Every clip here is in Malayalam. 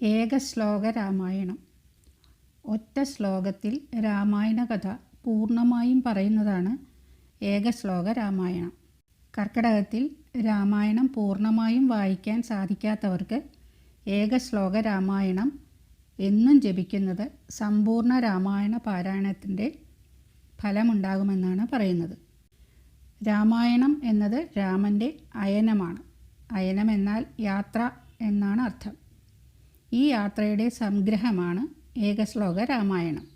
ഏകശ്ലോക രാമായണം ഒറ്റ ശ്ലോകത്തിൽ രാമായണ കഥ പൂർണമായും പറയുന്നതാണ് ഏകശ്ലോക രാമായണം കർക്കിടകത്തിൽ രാമായണം പൂർണമായും വായിക്കാൻ സാധിക്കാത്തവർക്ക് ഏകശ്ലോക രാമായണം എന്നും ജപിക്കുന്നത് സമ്പൂർണ രാമായണ പാരായണത്തിന്റെ ഫലമുണ്ടാകുമെന്നാണ് പറയുന്നത്. രാമായണം എന്നത് രാമന്റെ അയനമാണ്. അയനം എന്നാൽ യാത്ര എന്നാണ് അർത്ഥം. ഈ യാത്രയുടെ സംഗ്രഹമാണ് ഏകശ്ലോക രാമായണം.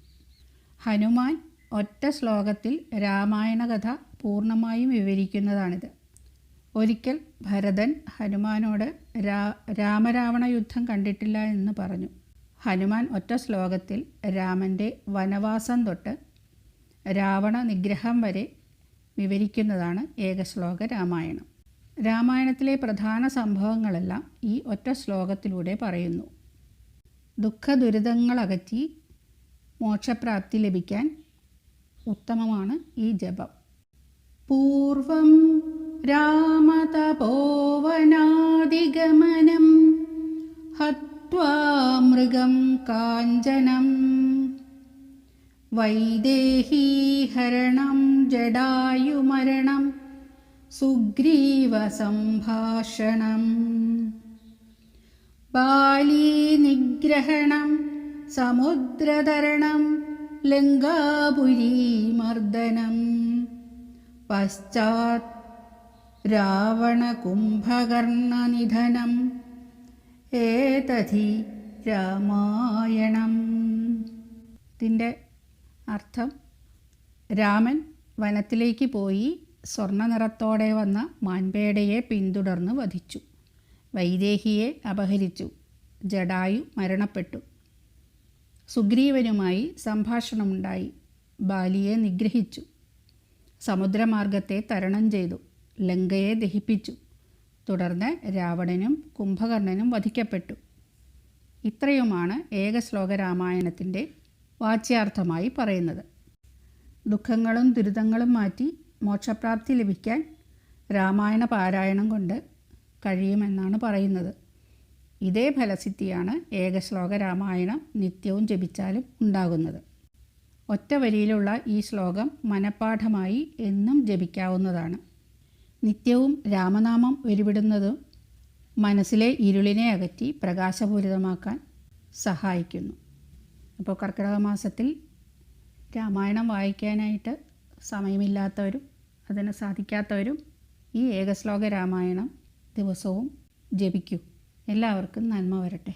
ഹനുമാൻ ഒറ്റ ശ്ലോകത്തിൽ രാമായണ കഥ പൂർണമായും വിവരിക്കുന്നതാണിത്. ഒരിക്കൽ ഭരതൻ ഹനുമാനോട് രാ രാമരാവണ യുദ്ധം കണ്ടിട്ടില്ല എന്ന് പറഞ്ഞു. ഹനുമാൻ ഒറ്റ ശ്ലോകത്തിൽ രാമന്റെ വനവാസം തൊട്ട് രാവണ നിഗ്രഹം വരെ വിവരിക്കുന്നതാണ് ഏകശ്ലോക രാമായണം. രാമായണത്തിലെ പ്രധാന സംഭവങ്ങളെല്ലാം ഈ ഒറ്റ ശ്ലോകത്തിലൂടെ പറയുന്നു. ദുഃഖ ദുരിതങ്ങളകറ്റി മോക്ഷപ്രാപ്തി ലഭിക്കാൻ ഉത്തമമാണ് ഈ ജപം. പൂർവം രാമതപോവനാദിഗമനം ഹത്വാ മൃഗം കാഞ്ചനം വൈദേഹീഹരണം ജടായുമരണം സുഗ്രീവസംഭാഷണം ബാലീനിഗ്രഹണം സമുദ്രതരണം ലങ്കാപുരീമർദ്ദനം. പശ്ചാത് രാവണകുംഭകർണനിധനം. ഏതധി രാമായണം. ഇതിന്റെ അർത്ഥം രാമൻ വനത്തിലേക്ക് പോയി സ്വർണ നിറത്തോടെ വന്ന മാൻപേടയെ പിന്തുടർന്ന് വധിച്ചു. വൈദേഹിയെ അപഹരിച്ചു. ജഡായു മരണപ്പെട്ടു. സുഗ്രീവനുമായി സംഭാഷണമുണ്ടായി. ബാലിയെ നിഗ്രഹിച്ചു. സമുദ്രമാർഗത്തെ തരണം ചെയ്തു. ലങ്കയെ ദഹിപ്പിച്ചു. തുടർന്ന് രാവണനും കുംഭകർണനും വധിക്കപ്പെട്ടു. ഇത്രയുമാണ് ഏകശ്ലോക രാമായണത്തിന്റെ വാച്യാർത്ഥമായി പറയുന്നത്. ദുഃഖങ്ങളും ദുരിതങ്ങളും മാറ്റി മോക്ഷപ്രാപ്തി ലഭിക്കാൻ രാമായണ പാരായണം കൊണ്ട് കഴിയുമെന്നാണ് പറയുന്നത്. ഇതേ ഫലസിദ്ധിയാണ് ഏകശ്ലോക രാമായണം നിത്യവും ജപിച്ചാലും ഉണ്ടാകുന്നത്. ഒറ്റ വരിയിലുള്ള ഈ ശ്ലോകം മനഃപ്പാഠമായി എന്നും ജപിക്കാവുന്നതാണ്. നിത്യവും രാമനാമം ഉരുവിടുന്നതും മനസ്സിലെ ഇരുളിനെ അകറ്റി പ്രകാശപൂരിതമാക്കാൻ സഹായിക്കുന്നു. അപ്പോൾ കർക്കിടക മാസത്തിൽ രാമായണം വായിക്കാനായിട്ട് സമയമില്ലാത്തവരും അതിന് സാധിക്കാത്തവരും ഈ ഏകശ്ലോക രാമായണം ദിവസവും ജപിക്കൂ. എല്ലാവർക്കും നന്മ വരട്ടെ.